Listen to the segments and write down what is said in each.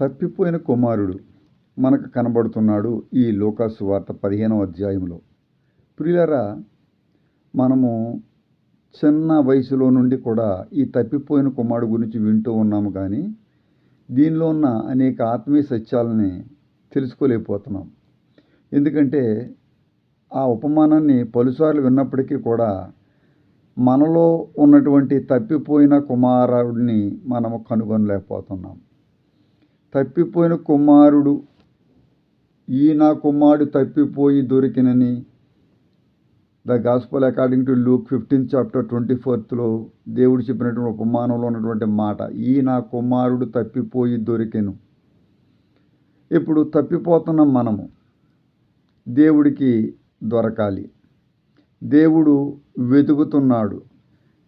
తప్పిపోయిన కుమారుడు మనకు కనబడుతున్నాడు ఈ లోకాసు వార్త పదిహేనవ అధ్యాయంలో. ప్రియులరా మనము చిన్న వయసులో నుండి కూడా ఈ తప్పిపోయిన కుమారుడు గురించి వింటూ ఉన్నాము కానీ దీనిలో ఉన్న అనేక ఆత్మీయ సత్యాలని తెలుసుకోలేకపోతున్నాం. ఎందుకంటే ఆ ఉపమానాన్ని పలుసార్లు విన్నప్పటికీ కూడా మనలో ఉన్నటువంటి తప్పిపోయిన కుమారుడిని మనము కనుగొనలేకపోతున్నాం. తప్పిపోయిన కుమారుడు ఈ నా కుమారుడు తప్పిపోయి దొరికినని the gospel according to Luke fifteenth chapter twenty ఫోర్త్లో దేవుడు చెప్పినటువంటి ఉపమానంలో ఉన్నటువంటి మాట ఈ నా కుమారుడు తప్పిపోయి దొరికెను. ఇప్పుడు తప్పిపోతున్న మనము దేవుడికి దొరకాలి. దేవుడు వెతుకుతున్నాడు.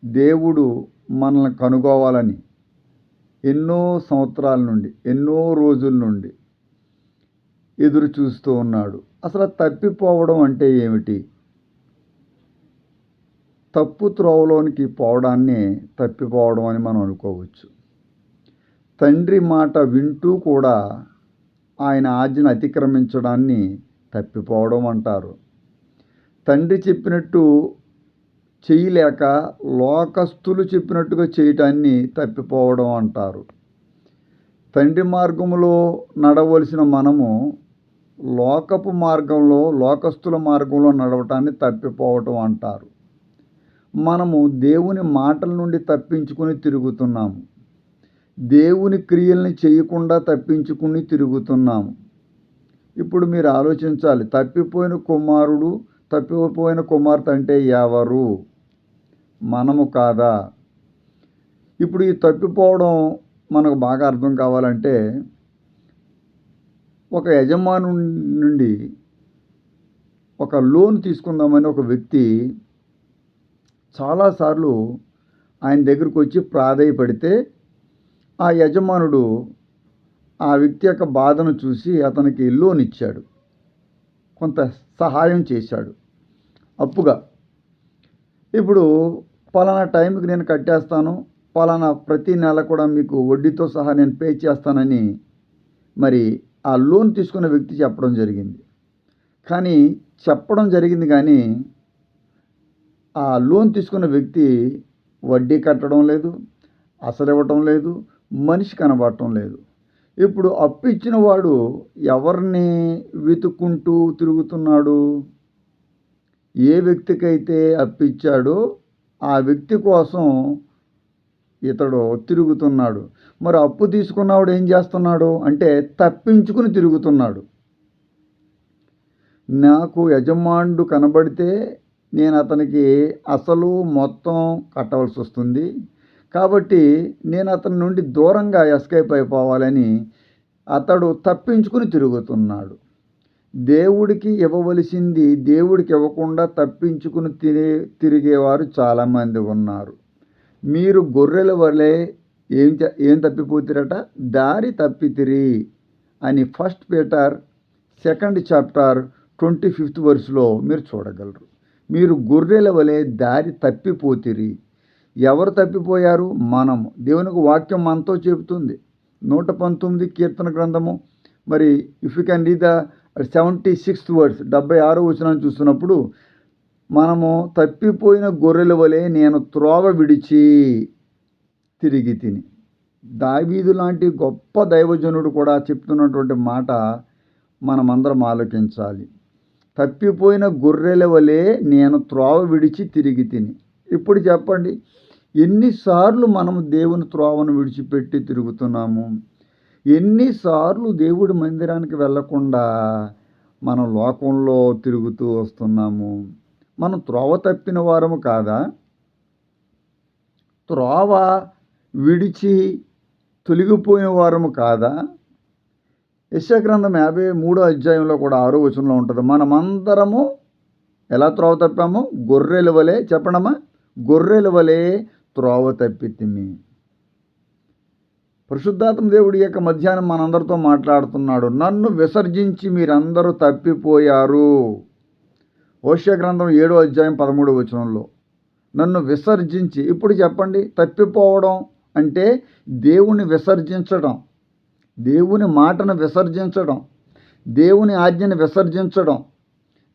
దేవుడు మనల్ని కనుగోవాలని ఎన్నో సంవత్సరాల నుండి ఎన్నో రోజుల నుండి ఎదురు చూస్తూ ఉన్నాడు. అసలు తప్పిపోవడం అంటే ఏమిటి? తప్పు త్రోవలోనికి పోవడాన్ని తప్పిపోవడం అని మనం అనుకోవచ్చు. తండ్రి మాట వింటూ కూడా ఆయన ఆజ్ఞను అతిక్రమించడాన్ని తప్పిపోవడం అంటారు. తండ్రి చెప్పినట్టు చేయలేక లోకస్తులు చెప్పినట్టుగా చేయటాన్ని తప్పిపోవడం అంటారు. తండ్రి మార్గంలో నడవలసిన మనము లోకపు మార్గంలో లోకస్తుల మార్గంలో నడవటాన్ని తప్పిపోవటం అంటారు. మనము దేవుని మాటల నుండి తప్పించుకుని తిరుగుతున్నాము. దేవుని క్రియల్ని చేయకుండా తప్పించుకుని తిరుగుతున్నాము. ఇప్పుడు మీరు ఆలోచించాలి తప్పిపోయిన కుమారుడు తప్పిపోయిన కుమార్తె అంటే ఎవరు? మనము కాదా? ఇప్పుడు ఈ తప్పిపోవడం మనకు బాగా అర్థం కావాలంటే ఒక యజమాను నుండి ఒక లోన్ తీసుకుందామని ఒక వ్యక్తి చాలాసార్లు ఆయన దగ్గరకు వచ్చి ప్రాధేయపడితే ఆ యజమానుడు ఆ వ్యక్తి యొక్క బాధను చూసి అతనికి లోన్ ఇచ్చాడు. కొంత సహాయం చేశాడు. అప్పుగా ఇప్పుడు పలానా టైంకి నేను కట్టేస్తాను పలానా ప్రతి నెల కూడా మీకు వడ్డీతో సహా నేను పే చేస్తానని మరి ఆ లోన్ తీసుకున్న వ్యక్తి చెప్పడం జరిగింది. కానీ చెప్పడం జరిగింది కానీ ఆ లోన్ తీసుకున్న వ్యక్తి వడ్డీ కట్టడం లేదు అసలు ఇవ్వటం లేదు మనిషి కనబడటం లేదు. ఇప్పుడు అప్పు ఇచ్చిన వాడు ఎవరిని వెతుక్కుంటూ తిరుగుతున్నాడు? ఏ వ్యక్తికైతే అప్పిచ్చాడో ఆ వ్యక్తి కోసం ఇతడు తిరుగుతున్నాడు. మరి అప్పు తీసుకున్నవాడు ఏం చేస్తున్నాడు? అంటే తప్పించుకుని తిరుగుతున్నాడు. నాకు యజమానుడు కనబడితే నేను అతనికి అసలు మొత్తం కట్టవలసి వస్తుంది. కాబట్టి నేను అతని నుండి దూరంగా ఎస్కేప్ అయిపోవాలని అతడు తప్పించుకుని తిరుగుతున్నాడు. దేవుడికి ఇవ్వవలసింది దేవుడికి ఇవ్వకుండా తప్పించుకుని తినే తిరిగేవారు చాలామంది ఉన్నారు. మీరు గొర్రెల వలె ఏం ఏం తప్పిపోతారట? దారి తప్పితిరి అని first Peter second chapter twenty fifth వర్స్లో మీరు చూడగలరు. మీరు గొర్రెల వలె దారి తప్పిపోతిరి. ఎవరు తప్పిపోయారు? మనము దేవునికి వాక్యం మనతో చెబుతుంది. నూట పంతొమ్మిది కీర్తన గ్రంథము. మరి if you can read the seventy sixth words డెబ్బై ఆరో వచనాన్ని చూస్తున్నప్పుడు మనము తప్పిపోయిన గొర్రెల వలె నేను త్రోవ విడిచి తిరిగి తిని. దావీదు లాంటి గొప్ప దైవజనుడు కూడా చెప్తున్నటువంటి మాట మనమందరం ఆలోచించాలి తప్పిపోయిన గొర్రెల వలె నేను త్రోవ విడిచి తిరిగి తిని. ఇప్పుడు చెప్పండి ఎన్నిసార్లు మనము దేవుని త్రోవను విడిచిపెట్టి తిరుగుతున్నాము? ఎన్నిసార్లు దేవుడి మందిరానికి వెళ్ళకుండా మనం లోకంలో తిరుగుతూ వస్తున్నాము. మనం త్రోవ తప్పిన వారము కాదా? త్రోవ విడిచి తొలగిపోయిన వారము కాదా? యశగ్రంథం యాభై మూడో అధ్యాయంలో కూడా ఆరో వచనంలో ఉంటుంది మనమందరము ఎలా త్రోవ తప్పాము? గొర్రెల వలె చెప్పడమా గొర్రెల వలె త్రోవ తప్పితిమి. పరిశుద్ధాత్మ దేవుడి యొక్క మధ్యాహ్నం మనందరితో మాట్లాడుతున్నాడు. నన్ను విసర్జించి మీరందరూ తప్పిపోయారు. ఓషయ గ్రంథం ఏడో అధ్యాయం పదమూడో వచనంలో నన్ను విసర్జించి ఇప్పుడు చెప్పండి తప్పిపోవడం అంటే దేవుని విసర్జించడం దేవుని మాటను విసర్జించడం దేవుని ఆజ్ఞను విసర్జించడం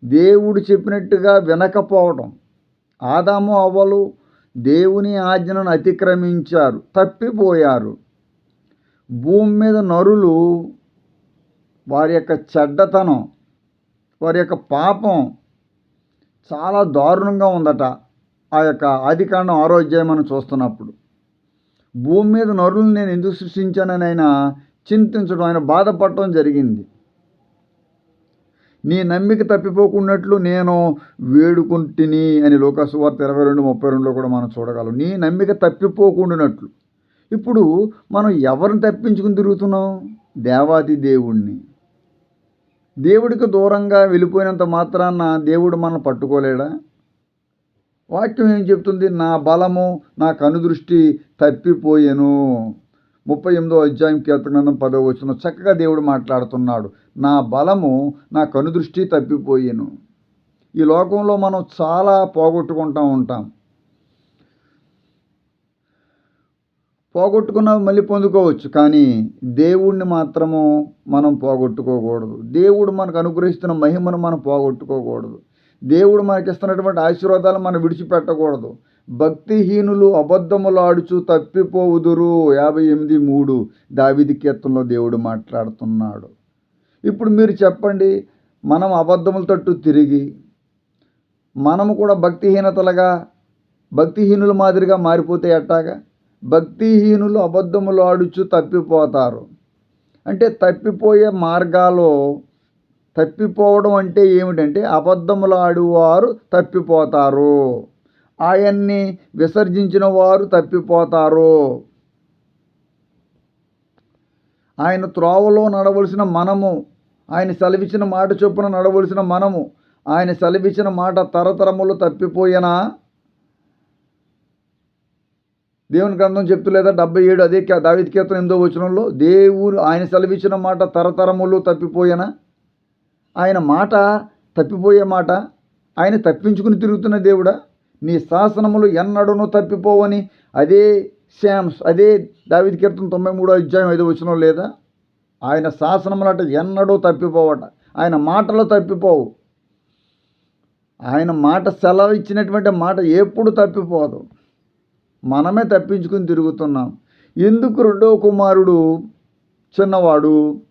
దేవుడు చెప్పినట్టుగా వినకపోవడం. ఆదాము అవ్వలు దేవుని ఆజ్ఞను అతిక్రమించారు తప్పిపోయారు. భూమి మీద నరులు వారి యొక్క చెడ్డతనం వారి యొక్క పాపం చాలా దారుణంగా ఉందట ఆ యొక్క ఆదికాండం ఆరోగ్యం మనం చూస్తున్నప్పుడు. భూమి మీద నరులు నేను ఎందుకు సృష్టించానని ఆయన చింతించడం ఆయన బాధపడటం జరిగింది. నీ నమ్మిక తప్పిపోకున్నట్లు నేను వేడుకుంటుని అని లోకాసు వార్త ఇరవై రెండు ముప్పై రెండులో కూడా మనం చూడగలం. నీ నమ్మిక తప్పిపోకుండానట్లు. ఇప్పుడు మనం ఎవరిని తప్పించుకుని తిరుగుతున్నాం? దేవాది దేవుణ్ణి. దేవుడికి దూరంగా వెళ్ళిపోయినంత మాత్రాన దేవుడు మనం పట్టుకోలేడా? వాక్యం ఏం చెప్తుంది? నా బలము నా కనుదృష్టి తప్పిపోయెను. ముప్పై ఎనిమిదో అధ్యాయం కీర్తనందం పదవ వచ్చిన చక్కగా దేవుడు మాట్లాడుతున్నాడు. నా బలము నా కనుదృష్టి తప్పిపోయేను. ఈ లోకంలో మనం చాలా పోగొట్టుకుంటూ ఉంటాం. పోగొట్టుకున్నవి మళ్ళీ పొందుకోవచ్చు. కానీ దేవుణ్ణి మాత్రము మనం పోగొట్టుకోకూడదు. దేవుడు మనకు అనుగ్రహిస్తున్న మహిమను మనం పోగొట్టుకోకూడదు. దేవుడు మనకి ఇస్తున్నటువంటి ఆశీర్వాదాలు మనం విడిచిపెట్టకూడదు. భక్తిహీనులు అబద్ధములాడుచు తప్పిపోవుదురు. యాభై ఎనిమిది మూడు దావిది కీర్తనలో దేవుడు మాట్లాడుతున్నాడు. ఇప్పుడు మీరు చెప్పండి మనం అబద్ధముల తట్టు తిరిగి మనము కూడా భక్తిహీనతలుగా భక్తిహీనుల మాదిరిగా మారిపోతే ఎట్టాగా? భక్తిహీనులు అబద్ధములు ఆడుచు తప్పిపోతారు. అంటే తప్పిపోయే మార్గాలో తప్పిపోవడం అంటే ఏమిటంటే అబద్ధములు ఆడువారు తప్పిపోతారు. ఆయన్ని విసర్జించిన వారు తప్పిపోతారు. ఆయన త్రోవలో నడవలసిన మనము ఆయన సెలవిచ్చిన మాట చొప్పున నడవలసిన మనము ఆయన సెలవిచ్చిన మాట తరతరములు తప్పిపోయినా? దేవుని గ్రంథం చెప్తులేదా డెబ్బై ఏడు అదే దావిత కీర్తన ఎనిమిదో వచనంలో దేవుడు ఆయన సెలవిచ్చిన మాట తరతరములు తప్పిపోయినా? ఆయన మాట తప్పిపోయే మాట ఆయన తప్పించుకుని తిరుగుతున్న దేవుడా? నీ శాసనములు ఎన్నడూను తప్పిపోవని అదే శామ్స్ అదే దావిత కీర్తన తొంభై మూడో అధ్యాయం ఐదో వచనం లేదా? ఆయన శాసనములట ఎన్నడూ తప్పిపోవట ఆయన మాటలు తప్పిపోవు. ఆయన మాట సెలవు ఇచ్చినటువంటి మాట ఎప్పుడు తప్పిపోదు. మనమే తప్పించుకుని తిరుగుతున్నాం. ఎందుకు రెండవ కుమారుడు చిన్నవాడు?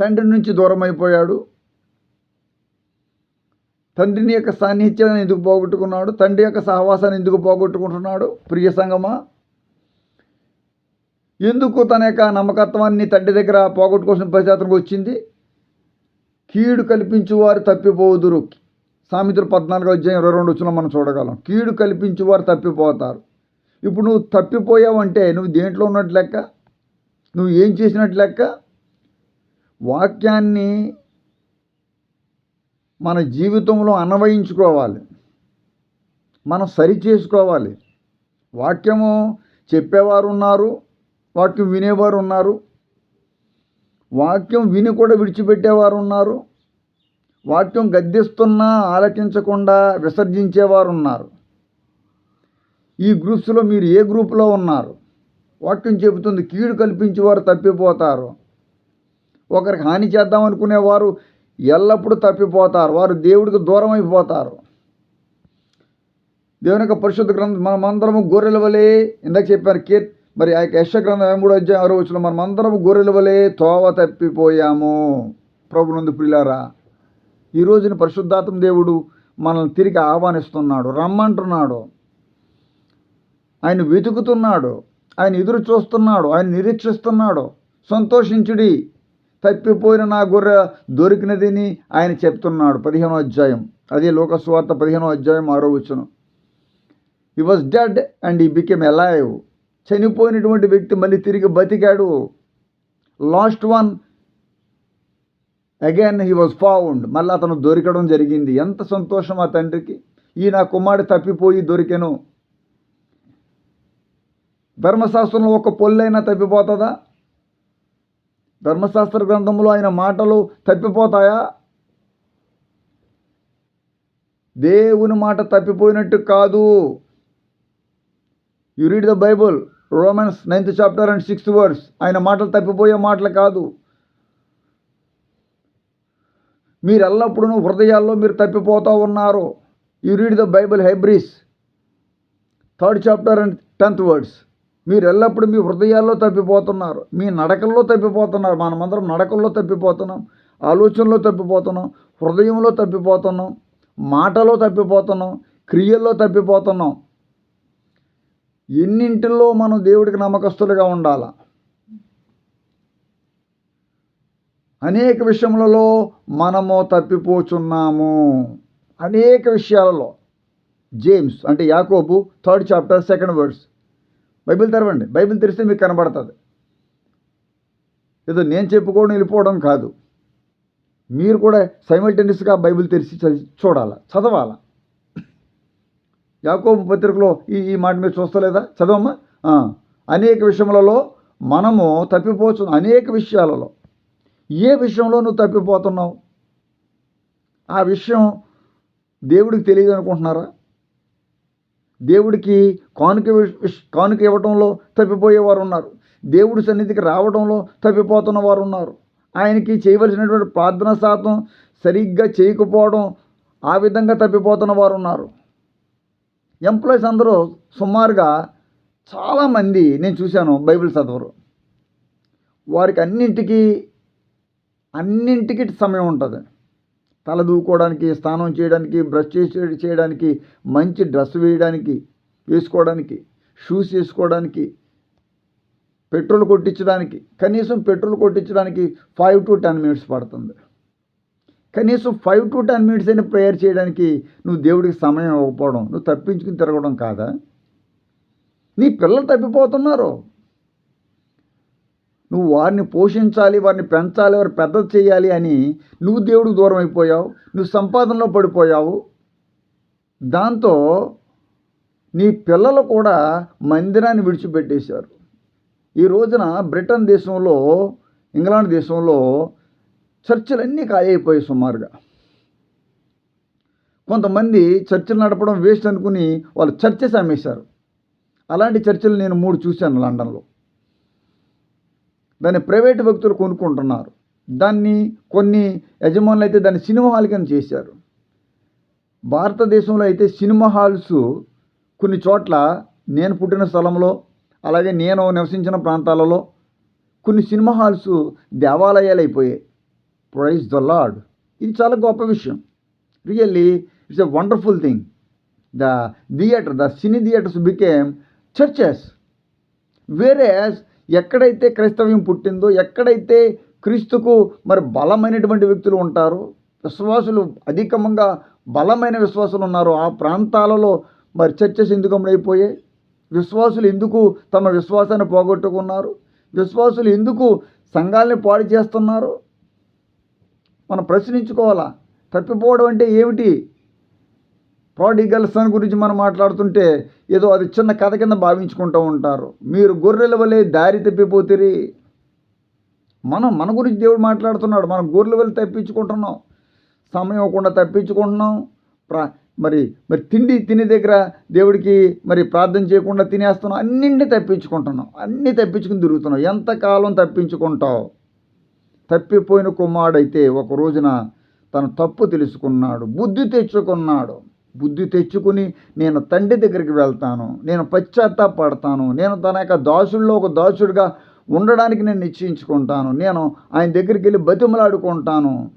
తండ్రి నుంచి దూరం అయిపోయాడు తండ్రిని యొక్క సాన్నిహిత్యాన్ని ఎందుకు పోగొట్టుకున్నాడు? తండ్రి యొక్క సహవాసాన్ని ఎందుకు పోగొట్టుకుంటున్నాడు? ప్రియ సంగమా ఎందుకు తన యొక్క నమ్మకత్వాన్ని తండ్రి దగ్గర పోగొట్టుకోవాల్సిన పరిస్థితికి వచ్చింది? కీడు కల్పించువారు తప్పిపోదురు. సామెతలు పద్నాలుగు అధ్యాయం ఇరవై రెండు వచ్చిన మనం చూడగలం. కీడు కల్పించి వారు తప్పిపోతారు. ఇప్పుడు నువ్వు తప్పిపోయావంటే నువ్వు దేంట్లో ఉన్నట్టు లెక్క? నువ్వు ఏం చేసినట్టు లెక్క? వాక్యాన్ని మన జీవితంలో అన్వయించుకోవాలి. మనం సరి చేసుకోవాలి. వాక్యము చెప్పేవారు ఉన్నారు వాక్యం వినేవారు ఉన్నారు. వాక్యం విని కూడా విడిచిపెట్టేవారు ఉన్నారు. వాక్యం గద్దిస్తున్నా ఆలకించకుండా విసర్జించేవారు ఉన్నారు ఈ గ్రూప్స్లో మీరు ఏ గ్రూప్లో ఉన్నారు? వాక్యం చెబుతుంది కీడు కల్పించేవారు తప్పిపోతారు. ఒకరికి హాని చేద్దామనుకునేవారు ఎల్లప్పుడూ తప్పిపోతారు. వారు దేవుడికి దూరం అయిపోతారు దేవుని యొక్క పరిశుద్ధ గ్రంథం మనమందరము గొర్రెల వలె ఇందాక చెప్పాను కీర్ మరి ఆ యొక్క యశ గ్రంథం ఏమో కూడా అధ్యాయం ఆరో వచ్చిన మనమందరము గొర్రెల వలె తోవ తప్పిపోయాము. ప్రభునందు ప్రిలారా ఈ రోజున పరిశుద్ధాత్మ దేవుడు మనల్ని తిరిగి ఆహ్వానిస్తున్నాడు రమ్మంటున్నాడు. ఆయన వెతుకుతున్నాడు ఆయన ఎదురు చూస్తున్నాడు ఆయన నిరీక్షిస్తున్నాడు. సంతోషించుడి తప్పిపోయిన నా గొర్రె దొరికినదని ఆయన చెప్తున్నాడు. పదిహేనో అధ్యాయం. అదే లోకస్వార్త పదిహేనో అధ్యాయం ఆరో వచ్చును he was dead and he became alive చనిపోయినటువంటి వ్యక్తి మళ్ళీ తిరిగి బతికాడు. Lost one again he was found మళ్ళీ అతను దొరికడం జరిగింది. ఎంత సంతోషం ఆ తండ్రికి. ఈ నా కుమారుడు తప్పిపోయి దొరికెను. ధర్మశాస్త్రంలో ఒక పొల్లైనా తప్పిపోతుందా? ధర్మశాస్త్ర గ్రంథంలో ఆయన మాటలు తప్పిపోతాయా? దేవుని మాట తప్పిపోయినట్టు కాదు. You read the bible Romans ninth chapter and sixth words ఆయన మాటలు తప్పిపోయే మాటలు కాదు. మీరు ఎల్లప్పుడూ హృదయాల్లో మీరు తప్పిపోతూ ఉన్నారు. You read the bible Hebrews third chapter and tenth words మీరు ఎల్లప్పుడూ మీ హృదయాల్లో తప్పిపోతున్నారు. మీ నడకల్లో తప్పిపోతున్నారు. మనమందరం నడకల్లో తప్పిపోతున్నాం. ఆలోచనలో తప్పిపోతున్నాం. హృదయంలో తప్పిపోతున్నాం. మాటలో తప్పిపోతున్నాం. క్రియల్లో తప్పిపోతున్నాం. ఎన్నింటిలో మనం దేవుడికి నమ్మకస్తులుగా ఉండాలా? అనేక విషయములలో మనము తప్పిపోచున్నాము. అనేక విషయాలలో. జేమ్స్ అంటే యాకోబు third chapter second words bible తెరవండి. బైబిల్ తెరిస్తే మీకు కనబడుతుంది. ఏదో నేను చెప్పుకోవడం వెళ్ళిపోవడం కాదు. మీరు కూడా సైమల్టేనియస్గా బైబిల్ తెరిచి చదివి చూడాలా? చదవాలా? యాకోబు పత్రికలో ఈ ఈ మాట మీరు చూస్తలేదా? చదవమ్మా. అనేక విషయములలో మనము తప్పిపోతున్న అనేక విషయాలలో ఏ విషయంలో నువ్వు తప్పిపోతున్నావు? ఆ విషయం దేవుడికి తెలియదు అనుకుంటున్నారా దేవుడికి కానుక కానుక ఇవ్వడంలో తప్పిపోయేవారు ఉన్నారు. దేవుడి సన్నిధికి రావడంలో తప్పిపోతున్న వారు ఉన్నారు. ఆయనకి చేయవలసినటువంటి ప్రార్థన శాతం సరిగ్గా చేయకపోవడం ఆ విధంగా తప్పిపోతున్న వారు ఉన్నారు. ఎంప్లాయీస్ అందరూ సుమారుగా చాలామంది నేను చూశాను బైబిల్ చదవరు. వారికి అన్నింటికీ అన్నింటికి సమయం ఉంటుంది. తల దూకోవడానికి స్నానం చేయడానికి బ్రష్ చేసే చేయడానికి మంచి డ్రెస్ వేయడానికి వేసుకోవడానికి షూస్ వేసుకోవడానికి పెట్రోల్ కొట్టించడానికి కనీసం పెట్రోల్ కొట్టించడానికి ఫైవ్ టు టెన్ మినిట్స్ పడుతుంది. కనీసం ఫైవ్ టు టెన్ మినిట్స్ అయినా ప్రేయర్ చేయడానికి నువ్వు దేవుడికి సమయం ఇవ్వకపోవడం నువ్వు తప్పించుకుని తిరగడం కాదా? నీ పిల్లలు తప్పిపోతున్నారు. నువ్వు వారిని పోషించాలి వారిని పెంచాలి వారిని పెద్ద చేయాలి అని నువ్వు దేవుడికి దూరం అయిపోయావు నువ్వు సంపాదనలో పడిపోయావు. దాంతో నీ పిల్లలు కూడా మందిరాన్ని విడిచిపెట్టేశారు. ఈ రోజున బ్రిటన్ దేశంలో ఇంగ్లాండ్ దేశంలో చర్చిలన్నీ ఖాళీ అయిపోయాయి సుమారుగా. కొంతమంది చర్చిలు నడపడం వేస్ట్ అనుకుని వాళ్ళు చర్చెస్ అమ్మేశారు. అలాంటి చర్చిలు నేను మూడు చూశాను లండన్లో. దాన్ని ప్రైవేట్ వ్యక్తులు కొనుక్కుంటున్నారు. దాన్ని కొన్ని యజమానులు అయితే దాన్ని సినిమా హాల్ కింద చేశారు. భారతదేశంలో అయితే సినిమా హాల్స్ కొన్ని చోట్ల నేను పుట్టిన స్థలంలో అలాగే నేను నివసించిన ప్రాంతాలలో కొన్ని సినిమా హాల్స్ దేవాలయాలు అయిపోయాయి. ప్రైజ్ ద లార్డ్ ఇది చాలా గొప్ప విషయం. Really it's a wonderful thing the theatre the cine theatres became churches వేరే ఎక్కడైతే క్రైస్తవ్యం పుట్టిందో ఎక్కడైతే క్రీస్తుకు మరి బలమైనటువంటి వ్యక్తులు ఉంటారో విశ్వాసులు అధికంగా బలమైన విశ్వాసులు ఉన్నారో ఆ ప్రాంతాలలో మరి చర్చస్ ఎందుకు అమలైపోయాయి విశ్వాసులు ఎందుకు తమ విశ్వాసాన్ని పోగొట్టుకున్నారు? విశ్వాసులు ఎందుకు సంఘాలని పాడు చేస్తున్నారు? మనం ప్రశ్నించుకోవాలా? తప్పిపోవడం అంటే ఏమిటి? ప్రాడిగల్ సన్ గురించి మనం మాట్లాడుతుంటే ఏదో అది చిన్న కథ కింద భావించుకుంటూ ఉంటారు. మీరు గొర్రెల వలె దారి తప్పిపోతిరి. మనం మన గురించి దేవుడు మాట్లాడుతున్నాడు. మనం గొర్రెల వల్ల తప్పించుకుంటున్నాం. సమయం ఇవ్వకుండా తప్పించుకుంటున్నాం. ప్రా మరి మరి తిండి తినే దగ్గర దేవుడికి మరి ప్రార్థన చేయకుండా తినేస్తున్నాం. అన్నింటినీ తప్పించుకుంటున్నాం. అన్నీ తప్పించుకుని తిరుగుతున్నాం. ఎంతకాలం తప్పించుకుంటావు? తప్పిపోయిన కుమారుడైతే ఒక రోజున తన తప్పు తెలుసుకున్నాడు. బుద్ధి తెచ్చుకున్నాడు. బుద్ధి తెచ్చుకుని నేను తండ్రి దగ్గరికి వెళ్తాను నేను పశ్చాత్తాపడతాను నేను తన యొక్క దాసుల్లో ఒక దాసుడిగా ఉండడానికి నేను నిశ్చయించుకుంటాను నేను ఆయన దగ్గరికి వెళ్ళి బతిమలాడుకుంటాను.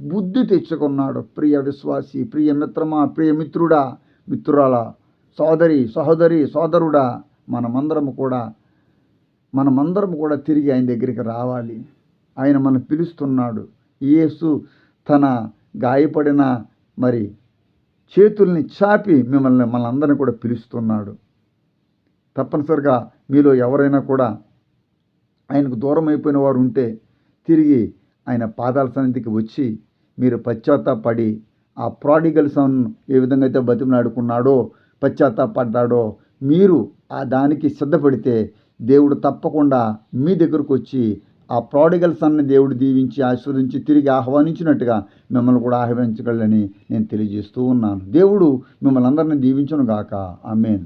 బుద్ధి తెచ్చుకున్నాడు. ప్రియ విశ్వాసి ప్రియ మిత్రమా ప్రియ మిత్రుడా మిత్రురాలా సోదరి సహోదరి సోదరుడా మనమందరము కూడా మనమందరం కూడా తిరిగి ఆయన దగ్గరికి రావాలి. ఆయన మనం పిలుస్తున్నాడు. యేసు తన గాయపడిన మరి చేతుల్ని చాపి మిమ్మల్ని మనందరిని కూడా పిలుస్తున్నాడు. తప్పనిసరిగా మీలో ఎవరైనా కూడా ఆయనకు దూరం అయిపోయిన వారు ఉంటే తిరిగి ఆయన పాదాల సన్నిధికి వచ్చి మీరు పశ్చాత్తాపడి ఆ ప్రాడిగల్ సన్ ఏ విధంగా అయితే బతిమలాడుకున్నాడో పశ్చాత్తాపడ్డాడో మీరు ఆ దానికి సిద్ధపడితే దేవుడు తప్పకుండా మీ దగ్గరకు వచ్చి ఆ ప్రాడిగల్ సన్ని దేవుడు దీవించి ఆశీర్వదించి తిరిగి ఆహ్వానించినట్టుగా మిమ్మల్ని కూడా ఆహ్వానించగలని నేను తెలియజేస్తూ ఉన్నాను. దేవుడు మిమ్మల్ని అందరినీ దీవించును గాక. ఆమెన్.